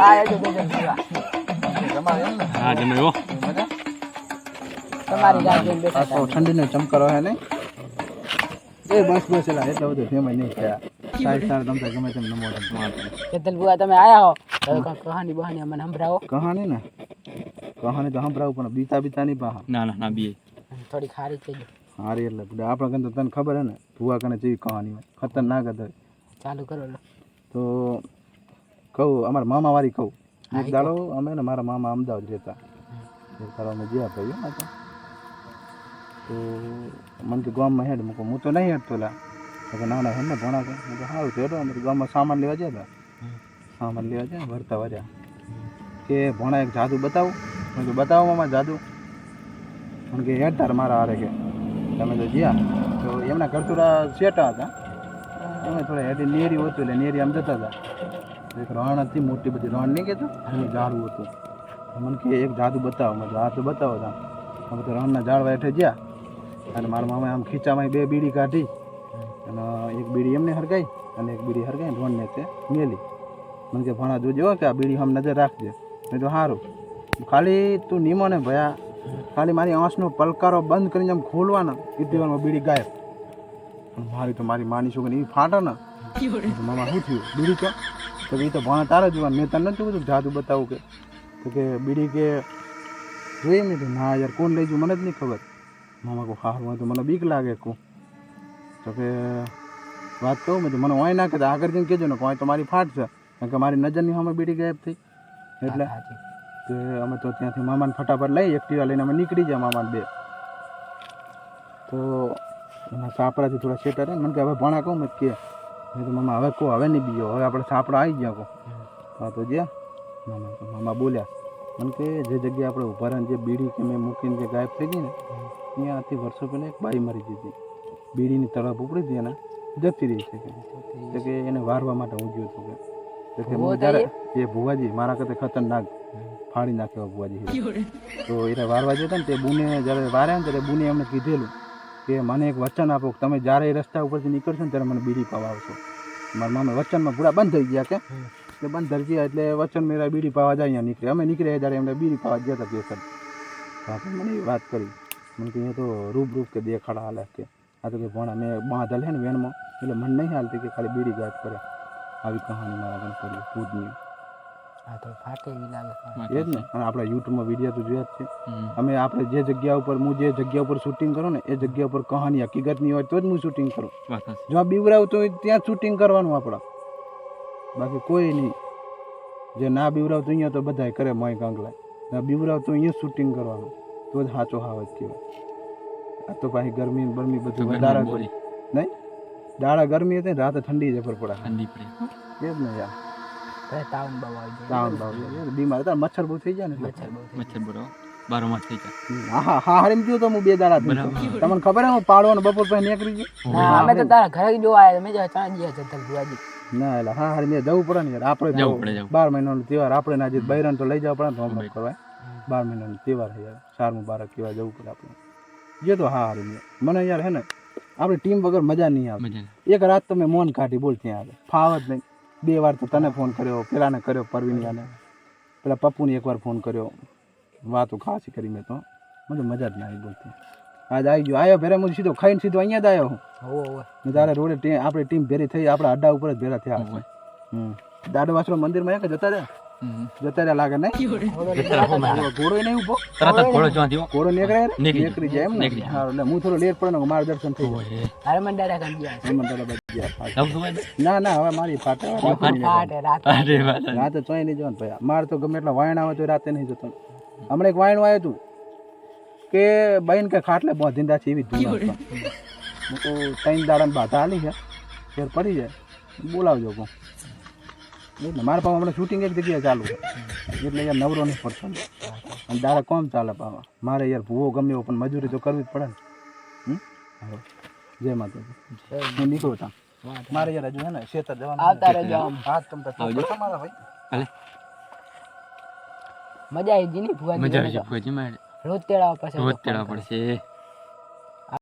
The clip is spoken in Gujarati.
હા જમે તમારી રાહ બેઠા ઠંડીનો ચમકારો હે નહીં? એ બસ બસ એલા એટલે બધું ફેમસ નહીં થયા. સાહેબ સાર તમને ગમે તેમ નમો બુઆ તમે આયા હો? કહાની બહાની અમને સંભળાવો. કહાની ને? કહાની તો સંભળાવું પણ બીતા બીતા નહીં પાહા. ના ના ના બી થોડી ખારી થઈ હારી એટલે બધા. આપણે કને તો તને ખબર હે ને ભૂવા કને જેવી કહાની ખતરનાક હતી ચાલુ કરો તો કહું અમારા મામા વાળી કહું. એક દાડો અમે ને મારા મામા અમદાવાદ રહેતા. એક દાડો અમે ગયા ભાઈ તો. મને કે ગામમાં હેડ મૂકો હું તો નહીં હેડતો લા. કે ના ના હેડ ને ભણા કે હું તો સારું હેડો. અમે ગામમાં સામાન લેવા ગયા હતા સામાન લેવા ગયા ભરતા વર્યા. કે ભણા એક જાદુ બતાવું? મેં તો બતાવો મામા જાદુ. મને કે હેડ તાર મારા હારે કે. તમે તો ગયા. તો એમના ઘરતુરા શેટા હતા. અમે થોડા હેડી નેરી હોતું એટલે નેરી આમ જતા હતા. એક રણ હતી મોટી બધી રણ નહીં કહેતો? એનું ઝાડવું હતું. મને કે એક જાદુ બતાવો. મેં જાદુ તો બતાવો તા. અમે તો રણના ઝાડવા હેઠે ગયા. અને મારા મામાએ આમ ખીચામાં બે બીડી કાઢી. અને એક બીડી એમને હરગાઈ અને એક બીડી હરગાઈ રણને તે મેલી. મને કે ભણા જોજો કે આ બીડી આમ નજર રાખજે. મેં તો સારું ખાલી તું નીમો ને ભયા. ખાલી મારી આંસનો પલકારો બંધ કરીને આમ ખોલવાના. એટલી વારમાં બીડી ગાયબ. મારી તો મારી માની છોકરી એવી ફાટે ને. મામા શું થયું? બીડી તો તો એ તો ભણા તારે જોવા મેં તને નથી બધું જાદુ બતાવું કે. તો કે બીડી કે જોઈએ મેં ના યાર કોણ લઈ જવું મને જ નહીં ખબર. મામા કહું હારું હોય તો મને બીક લાગે કહું. તો કે વાત કહું મેં મને હોય ના કે આગળ જઈને કહેજો ને કોઈ તો મારી ફાટ છે. કારણ કે મારી નજરની સામે બીડી ગાયબ થઈ. એટલે. કે અમે તો ત્યાંથી મામાને ફટાફટ લઈ એક્ટિવા લઈને અમે નીકળી ગયા મામાને બે. તો એના સાપરાથી થોડા સેટા રહે મને કે હવે ભણા કહું મેં કે મેં તો મામા હવે કહો હવે નહીં બીજો હવે આપણે સાપડા આવી ગયા કહો હા તો જ્યાં મામા તો મામા બોલ્યા મને કે જે જગ્યાએ આપણે ઊભા રહીને જે બીડી કે મેં મૂકીને જે ગાયબ થઈ ગઈ ને ત્યાંથી વર્ષો પહેલાં એક બાઈ મરી ગઈ હતી. બીડીની તળપ ઉપડી હતી એને જતી રહી છે કે. તો કે એને વારવા માટે હું ગયો હતો કે. તો હું જ્યારે એ ભુવાજી મારા કરતા ખતરનાક ફાડી નાખ્યો ભુવાજી. તો એને વારવા જતા ને તે બુને જ્યારે વાર્યા ને ત્યારે બુને એમને કીધેલું કે મને એક વચન આપો કે તમે જ્યારે એ રસ્તા ઉપરથી નીકળશો ને ત્યારે મને બીડી પાવા આવશો મારા મામા વચનમાં પૂરા બંધ થઈ ગયા કે? એટલે બંધ થઈ ગયા એટલે વચન મેરા બીડી પાવા જાય અહીંયા નીકળે. અમે નીકળ્યા ત્યારે એમને બીડી પાવા ગયા હતા પેસર તો મને એ વાત કરી. મને કે અહીંયા તો રૂપ રૂપ કે દેખાડા હાલે કે. આ તો કે ભણા મેં બાંધલ હે ને વેનમાં એટલે મને નહીં હાલતી કે ખાલી બીડી ગાત કરે. આવી કહાની મારા ગણ કરી પૂજની હા તો ફાટે એવી લાગે એ જ ને. અને આપણા યુટ્યુબમાં વીડિયો તો જોયા જ છે. અમે આપણે જે જગ્યા ઉપર હું જે જગ્યા ઉપર શૂટિંગ કરું ને એ જગ્યા ઉપર કહાની હકીકતની હોય તો જ હું શૂટિંગ કરું. જો આ બીવરાવતો હોય ત્યાં શૂટિંગ કરવાનું આપણા. બાકી કોઈ નહીં. જે ના બીવરાવતો અહીંયા તો બધાય કરે મોય કાંગલા ના બીવરાવતો અહીંયા શૂટિંગ કરવાનું. તો જ સાચો હાવત કહેવાય. આ તો પાછી ગરમી બરમી બધું વધારે નહીં? દાડા ગરમી હતી રાતે ઠંડી જબર પડે. ઠંડી પડે. એ જ ને યાર. ભલે તાવ બહુ આવી જાય. તાવ બાવ યાર બીમાર હતા મચ્છર બહુ થઈ જાય ને. મચ્છર બહુ મચ્છર બરો બારો માસ થઈ જાય હા હા હારીમ ગયો તો હું બે દાડા તમને ખબર હે હું પાડો ને બપોર પછી નીકળી ગયો? ના અમે તો તારા ઘરે જોવા આવ્યા મેં જો ચાણ ગયા તલ બુઆજી ના એટલે હા હારી મેં જવું પડે ને યાર. આપણે જવું પડે, બાર મહિનાનો તહેવાર આપણે ના જે બૈરાને તો લઈ જવા પડે ને તો હમણાં કરવાય બાર મહિનાનો તહેવાર છે યાર. ચાર બારક કહેવાય જવું પડે આપણે જે તો હા હારી મેં. મને યાર હે ને આપણી ટીમ વગર મજા નહીં આવે. એક રાત તમે મોન કાઢી બોલ ત્યાં આવે ફાવ જ નહીં. બે વાર તો તને ફોન કર્યો પેલાને કર્યો પરવીનિયાને. પેલા પપ્પુને એકવાર ફોન કર્યો. વાતો ખાસી કરી મેં તો. મને મજા જ ના આવી બોલતી. આજ આવી ગયો. આવ્યો ભેરે હું સીધો ખાઈને સીધો અહીંયા જ આવ્યો હું. તારે રોડે આપણે ટીમ ભેરી થઈ આપણા અડ્ડા ઉપર જ ભેરા થયા દાડો વાસરો મંદિરમાં એક જતા રહ્યા. જતા રહ્યા લાગે નહીં. ઘોડો નહીં ઊભો તરત ઘોડો જોવા થયો. ઘોડો નીકળે નીકળી નીકળી જાય એમ ને. એટલે હું થોડો લેટ પડે ને મારા દર્શન થઈ જાય. ગયા હનુમાન દાદા બાજુ ગયા. હા. જવું ખબર છે? ના ના હવે મારી ફાટે ફાટે રાત ચોય નહીં જવાનું ભાઈ. મારે તો ગમે એટલા વાયણ આવે તો રાતે નહીં જતો. હમણાં એક વાયણ આવ્યું હતું કે બહેન કે ખાટલે બોધીંદા છે એવી ધૂળ તો ત્રણ દાડાને બાધા હાલી છે. ફેર પડી જાય. બોલાવજો એટલે મારા પાસે હમણાં શૂટિંગ એક જગ્યાએ ચાલુ એટલે યાર નવરો નહીં પડતો અને દાડા કોમ ચાલે પાવા મારે યાર ભૂવો ગમે એવો પણ મજૂરી તો કરવી જ પડે ને? જય માતાજી. હું નીકળું તાં મારે યાર હજુ હે ને શેતર જવાનું આવતા રહેજો આમ. હાથ તમ તાર ભાઈ મજા આવી ગઈ ની ભુવાજી? મજા આવી ગઈ ફોજી રોજ તેડાવા પાસે રોજ તેડવા પડશે.